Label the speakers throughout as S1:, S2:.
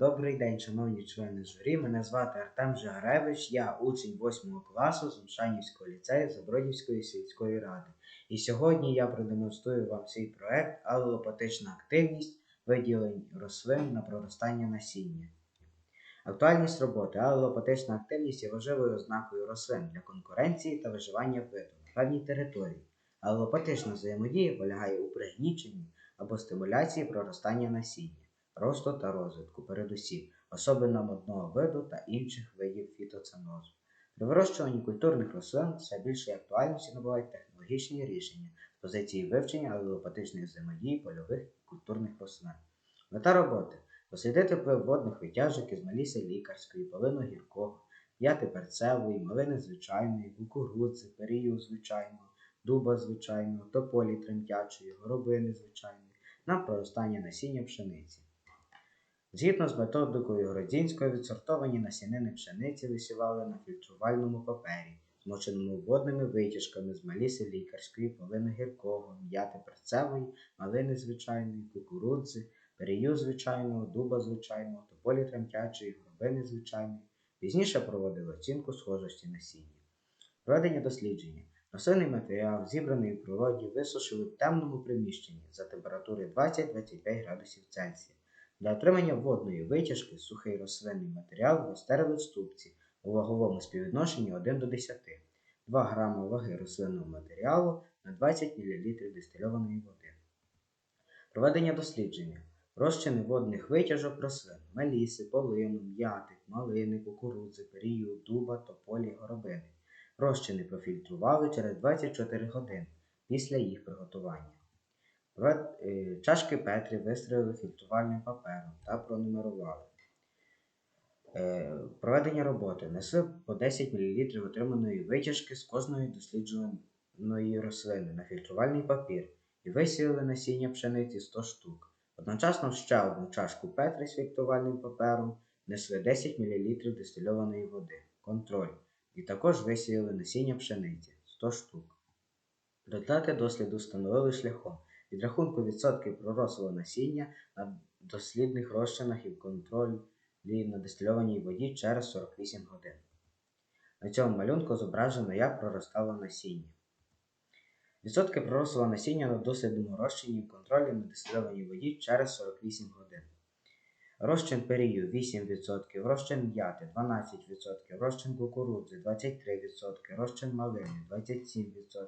S1: Добрий день, шановні члени журі. Мене звати Артем Жигаревич, я учень 8 класу з Мшанівського ліцею Забродівської сільської ради. І сьогодні я продемонструю вам свій проект Алелопатична активність виділень рослин на проростання насіння. Актуальність роботи алелопатична активність є важливою ознакою рослин для конкуренції та виживання виду на певній території. Алелопатична взаємодія полягає у пригніченні або стимуляції проростання насіння росту та розвитку, передусім особинам одного виду та інших видів фітоценозу. При вирощуванні культурних рослин все більше актуальності набувають технологічні рішення з позиції вивчення алелопатичної взаємодії польових і культурних рослин. Мета роботи дослідити вплив водних витяжок із маліси лікарської, полину гіркого, п'яти перцевої, малини звичайної, кукурудзи, перію звичайного, дуба звичайного, тополі тремтячої, горобини звичайної на проростання насіння пшениці. Згідно з методикою Гродзінського, відсортовані насінини пшениці висівали на фільтрувальному папері, змоченому водними витяжками з маліси лікарської, полини гіркого, м'яти перцевої, малини звичайної, кукурудзи, перію звичайного, дуба звичайного, тополі тремтячої, гробини звичайної. Пізніше проводили оцінку схожості насіння. Проведення дослідження. Рослинний матеріал, зібраний в природі, висушили в темному приміщенні за температури 20-25 градусів Цельсія. Для отримання водної витяжки сухий рослинний матеріал розтерли в ступці у ваговому співвідношенні 1 до 10, 2 г ваги рослинного матеріалу на 20 мл дистильованої води. Проведення дослідження. Розчини водних витяжок рослин, меліси, полину, м'ятик, малини, кукурудзи, перію, дуба, тополі, горобини. Розчини профільтрували через 24 години після їх приготування. Е, чашки Петрі вистроїли фільтрувальним папером та пронумерували. Е, проведення роботи несли по 10 мл отриманої витяжки з кожної дослідженої рослини на фільтрувальний папір і висіяли насіння пшениці 100 штук. Одночасно ще одну чашку Петри з фільтрувальним папером несли 10 мл дистильованої води. Контроль. І також висіяли насіння пшениці 100 штук. Результати досліду встановили шляхом підрахунку відсотків пророслого насіння на дослідних розчинах і контролі на дистильованій воді через 48 годин. На цьому малюнку зображено, як проростало насіння. Відсотки пророслого насіння на дослідному розчині в контролі на дистильованій воді через 48 годин. Розчин перію 8%, розчин м'яти 12%, розчин кукурудзи 23%, розчин малини 27%,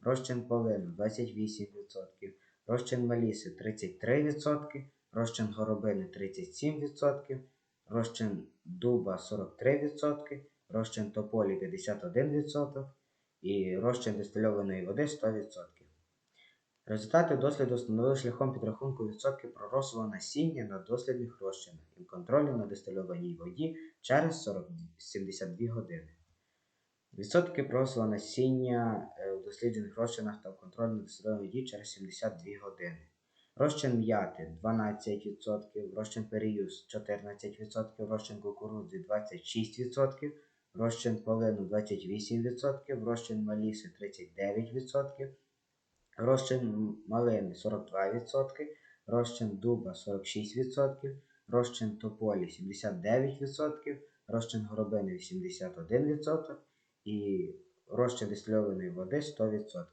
S1: розчин полину 28%, розчин маліси 33%, розчин горобини 37%, розчин дуба 43%, розчин тополі 51% і розчин дистильованої води 100%. Результати досліду встановили шляхом підрахунку відсотків пророслого насіння на дослідних розчинах і контролю на дистильованій воді через 40, 72 години. Відсотки пророслого насіння е, у досліджених розчинах та в контрольно дистильованій воді через 72 години. Розчин м'яти 12%, розчин періюз 14%, розчин кукурудзи 26%, розчин полину 28%, розчин маліси 39%, розчин малини 42%, розчин дуба 46%, розчин тополі 79%, розчин горобини 81% і розчин дистильованої води 100%.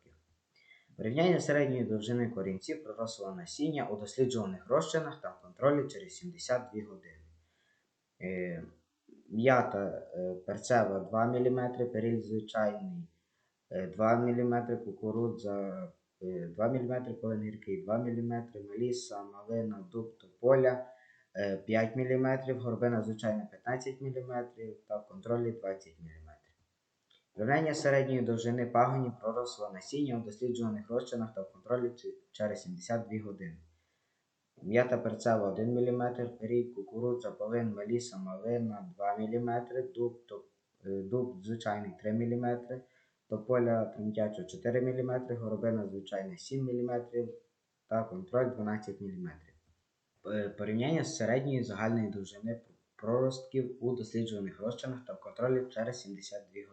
S1: Порівняння середньої довжини корінців пророслого насіння у досліджуваних розчинах та в контролі через 72 години. Е, м'ята е, перцева 2 мм, періль звичайний 2 е, мм, кукурудза 2 мм, полин 2 мм, меліса, малина, дуб, тополя 5 мм, горбина звичайна 15 мм та в контролі 20 мм. Виявлення середньої довжини пагонів пророслого насіння у досліджуваних розчинах та в контролі через 72 години. М'ята перцева 1 мм, перій, кукурудза, полин, меліса, малина 2 мм, дуб, топ, е, дуб звичайний 3 мм, тополя тремтяча 4 мм, горобина звичайна 7 мм та контроль 12 мм. Порівняння з середньої загальної довжини проростків у досліджуваних розчинах та в контролі через 72 години.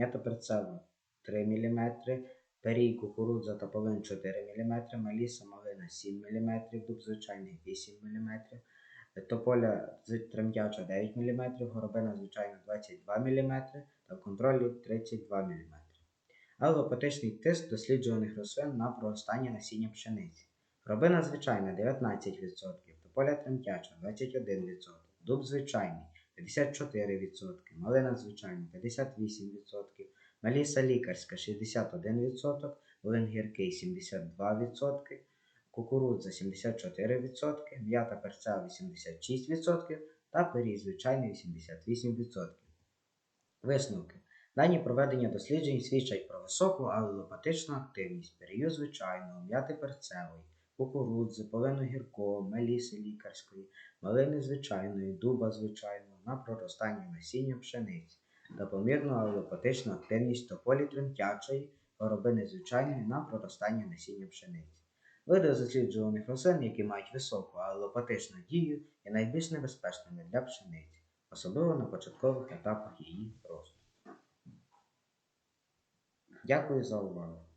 S1: М'ята перцева 3 мм, перій, кукурудза та полин 4 мм, маліса малина 7 мм, дуб звичайний 8 мм, тополя тремтяча 9 мм, горобина звичайно 22 мм та в контролі 32 мм. Алопатичний тиск досліджуваних рослин на проростання насіння пшениці. Горобина звичайна 19%, тополя тремтяча 21%, дуб звичайний 54%, малина звичайна 58%, Маліса лікарська 61%, Волин гіркий 72%, кукурудза 74%, м'ята перцева 86% та пирій звичайний 88%. Висновки. Дані проведення досліджень свідчать про високу алелопатичну активність перію звичайного, м'яти перцевої, кукурудзи, полину гіркого, меліси лікарської, малини звичайної, дуба звичайного на проростання насіння пшениці та помірну алелопатичну активність тополі тремтячої, горобини звичайної на проростання насіння пшениці. Види досліджуваних рослин, які мають високу алелопатичну дію, є найбільш небезпечними для пшениці, особливо на початкових етапах її росту. Дякую за увагу.